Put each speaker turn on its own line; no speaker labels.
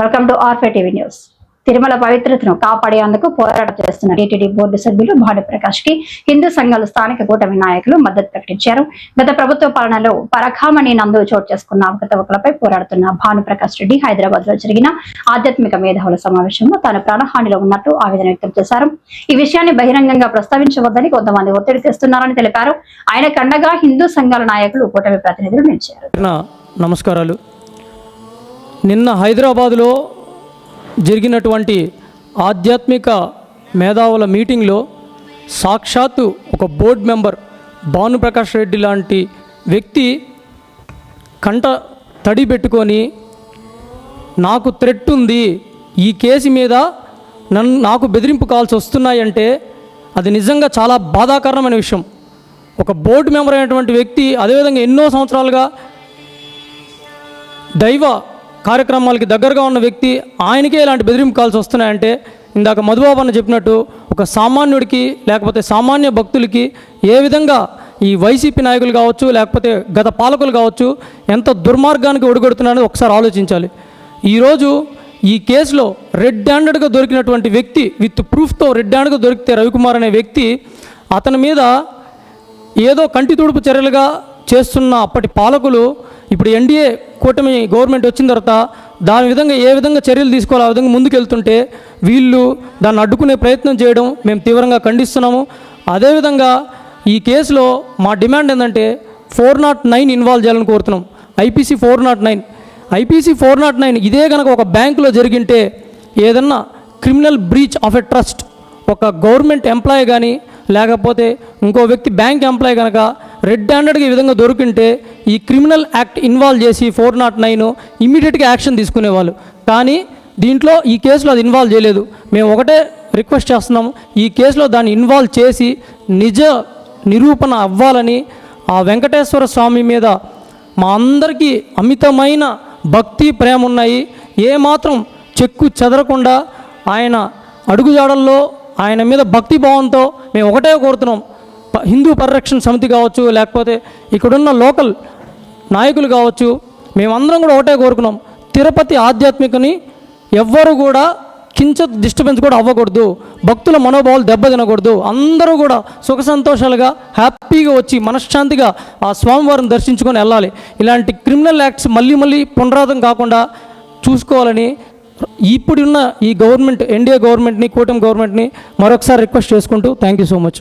Welcome to ఆర్ఫే TV news. Tirumala పవిత్రతను కాపాడేందుకు పోరాటం చేస్తున్న టీటీడీ బోర్డు సభ్యులు భానుప్రకాష్కి హిందూ సంఘాలు స్థానిక కూటమి నాయకులు మద్దతు ప్రకటించారు. గత ప్రభుత్వ పాలనలో పరఖామణి నందు చోటు చేసుకున్న అవకతవకలపై పోరాడుతున్న భానుప్రకాష్ రెడ్డి హైదరాబాద్లో జరిగిన ఆధ్యాత్మిక మేధావుల సమావేశంలో తాను ప్రాణహానిలో ఉన్నట్టు ఆవేదన వ్యక్తం చేశారు. ఈ విషయాన్ని బహిరంగంగా ప్రస్తావించవద్దని కొంతమంది ఒత్తిడి తెస్తున్నారని తెలిపారు. ఆయన కండగా హిందూ సంఘాల నాయకులు కూటమి ప్రతినిధులు నిలిచారు.
నమస్కారాలు. నిన్న హైదరాబాదులో జరిగినటువంటి ఆధ్యాత్మిక మేధావుల మీటింగ్లో సాక్షాత్తు ఒక బోర్డు మెంబర్ భానుప్రకాష్ రెడ్డి లాంటి వ్యక్తి కంట తడి పెట్టుకొని నాకు థ్రెట్ ఉంది ఈ కేసు మీద నన్ను నాకు బెదిరింపు కాల్స్ వస్తున్నాయంటే అది నిజంగా చాలా బాధాకరమైన విషయం. ఒక బోర్డు మెంబర్ అయినటువంటి వ్యక్తి అదేవిధంగా ఎన్నో సంవత్సరాలుగా దైవ కార్యక్రమాలకి దగ్గరగా ఉన్న వ్యక్తి ఆయనకే ఇలాంటి బెదిరింపు కాల్స్ వస్తున్నాయంటే ఇందాక మధుబాబు అన్న చెప్పినట్టు ఒక సామాన్యుడికి లేకపోతే సామాన్య భక్తులకి ఏ విధంగా ఈ వైసీపీ నాయకులు కావచ్చు లేకపోతే గత పాలకులు కావచ్చు ఎంత దుర్మార్గానికి ఒడిగొడుతున్నారో ఒకసారి ఆలోచించాలి. ఈరోజు ఈ కేసులో రెడ్ హ్యాండెడ్గా దొరికినటువంటి వ్యక్తి విత్ ప్రూఫ్తో రెడ్ హ్యాండ్గా దొరికితే రవికుమార్ అనే వ్యక్తి అతని మీద ఏదో కంటి తుడుపు చర్యలుగా చేస్తున్న అప్పటి పాలకులు ఇప్పుడు ఎన్డీఏ కూటమి గవర్నమెంట్ వచ్చిన తర్వాత దాని విధంగా ఏ విధంగా చర్యలు తీసుకోవాలో ఆ విధంగా ముందుకెళ్తుంటే వీళ్ళు దాన్ని అడ్డుకునే ప్రయత్నం చేయడం మేము తీవ్రంగా ఖండిస్తున్నాము. అదేవిధంగా ఈ కేసులో మా డిమాండ్ ఏంటంటే ఫోర్ నాట్ నైన్ ఇన్వాల్వ్ చేయాలని కోరుతున్నాం. IPC four nought nine. IPC four nought nine ఇదే కనుక ఒక బ్యాంకులో జరిగింటే ఏదన్నా criminal breach of a trust ఒక గవర్నమెంట్ ఎంప్లాయీ కానీ లేకపోతే ఇంకో వ్యక్తి బ్యాంక్ ఎంప్లాయీ కనుక రెడ్ హ్యాండెడ్గా ఈ విధంగా దొరికింటే ఈ క్రిమినల్ యాక్ట్ ఇన్వాల్వ్ చేసి ఫోర్ నాట్ నైన్ ఇమీడియట్గా యాక్షన్ తీసుకునేవాళ్ళు. కానీ దీంట్లో ఈ కేసులో అది ఇన్వాల్వ్ చేయలేదు. మేము ఒకటే రిక్వెస్ట్ చేస్తున్నాం ఈ కేసులో దాన్ని ఇన్వాల్వ్ చేసి నిజ నిరూపణ అవ్వాలని ఆ వెంకటేశ్వర స్వామి మీద మా అందరికీ అమితమైన భక్తి ప్రేమ ఉన్నాయి. ఏమాత్రం చెక్కు చెదరకుండా ఆయన అడుగుజాడల్లో ఆయన మీద భక్తి భావంతో మేము ఒకటే కోరుతున్నాం. హిందూ పరిరక్షణ సమితి కావచ్చు లేకపోతే ఇక్కడున్న లోకల్ నాయకులు కావచ్చు మేమందరం కూడా ఒకటే కోరుకున్నాం. తిరుపతి ఆధ్యాత్మికని ఎవ్వరు కూడా కించత్ డిస్టర్బెన్స్ కూడా అవ్వకూడదు. భక్తుల మనోభావాలు దెబ్బతినకూడదు. అందరూ కూడా సుఖ సంతోషాలుగా హ్యాపీగా వచ్చి మనశ్శాంతిగా ఆ స్వామివారిని దర్శించుకొని వెళ్ళాలి. ఇలాంటి క్రిమినల్ యాక్ట్స్ మళ్ళీ మళ్ళీ పునరావృతం కాకుండా చూసుకోవాలని ఇప్పుడున్న ఈ గవర్నమెంట్ ఎన్డీఏ గవర్నమెంట్ని కూటమి గవర్నమెంట్ని మరొకసారి రిక్వెస్ట్ చేసుకుంటూ థ్యాంక్ యూ సో మచ్.